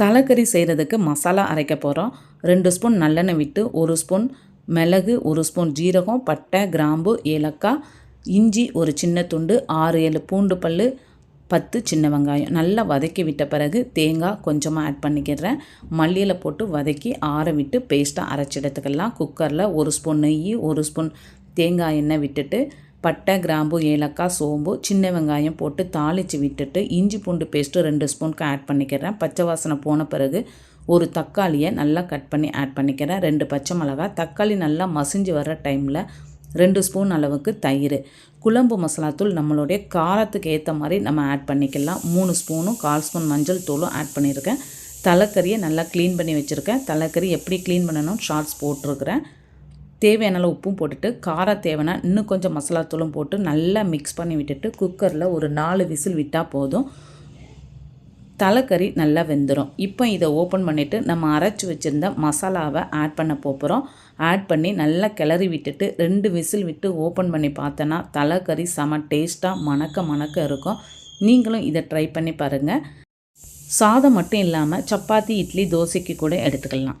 தலைக்கறி செய்கிறதுக்கு மசாலா அரைக்க போகிறோம் ரெண்டு ஸ்பூன் நல்லெண்ணெய் விட்டு ஒரு ஸ்பூன் மிளகு ஒரு ஸ்பூன் ஜீரகம் பட்டை கிராம்பு ஏலக்காய் இஞ்சி ஒரு சின்ன துண்டு ஆறு ஏழு பூண்டு பல் பத்து சின்ன வெங்காயம். நல்லா வதக்கி விட்ட பிறகு தேங்காய் கொஞ்சமாக ஆட் பண்ணிக்கிறேன். மல்லியில் போட்டு வதக்கி ஆற விட்டு பேஸ்ட்டாக அரைச்சி எடுத்துக்கலாம். குக்கரில் ஒரு ஸ்பூன் நெய் ஒரு ஸ்பூன் தேங்காய் எண்ணெய் விட்டுட்டு பட்டை கிராம்பு ஏலக்காய் சோம்பு சின்ன வெங்காயம் போட்டு தாளித்து விட்டுட்டு இஞ்சி பூண்டு பேஸ்ட்டு ரெண்டு ஸ்பூனுக்கு ஆட் பண்ணிக்கிறேன். பச்சை வாசனை போன பிறகு ஒரு தக்காளியை நல்லா கட் பண்ணி ஆட் பண்ணிக்கிறேன். ரெண்டு பச்சை மிளகாய். தக்காளி நல்லா மசிஞ்சு வர டைமில் ரெண்டு ஸ்பூன் அளவுக்கு தயிர். குழம்பு மசாலாத்தூள் நம்மளுடைய காரத்துக்கு ஏற்ற மாதிரி நம்ம ஆட் பண்ணிக்கலாம். மூணு ஸ்பூனும் கால் ஸ்பூன் மஞ்சள் தூளும் ஆட் பண்ணியிருக்கேன். தலைக்கறியை நல்லா க்ளீன் பண்ணி வச்சுருக்கேன். தலைக்கறி எப்படி க்ளீன் பண்ணணும்? ஷார்ட்ஸ் போட்டிருக்கிறேன். தேவையான அளவு உப்பும் போட்டுட்டு காரம் தேவைன்னா இன்னும் கொஞ்சம் மசாலாத்தூளும் போட்டு நல்லா மிக்ஸ் பண்ணி விட்டுட்டு குக்கரில் ஒரு நாலு விசில் விட்டால் போதும். தலைக்கறி நல்லா வெந்துடும் இப்போ இதை ஓப்பன் பண்ணிவிட்டு நம்ம அரைச்சி வச்சுருந்த மசாலாவை ஆட் பண்ண போகிறோம் ஆட் பண்ணி நல்லா கிளறி விட்டுட்டு ரெண்டு விசில் விட்டு ஓப்பன் பண்ணி பார்த்தோன்னா தலைக்கறி செம டேஸ்ட்டாக மணக்க மணக்க இருக்கும். நீங்களும் இதை ட்ரை பண்ணி பாருங்கள் சாதம் மட்டும் இல்லாமல் சப்பாத்தி இட்லி தோசைக்கு கூட எடுத்துக்கலாம்.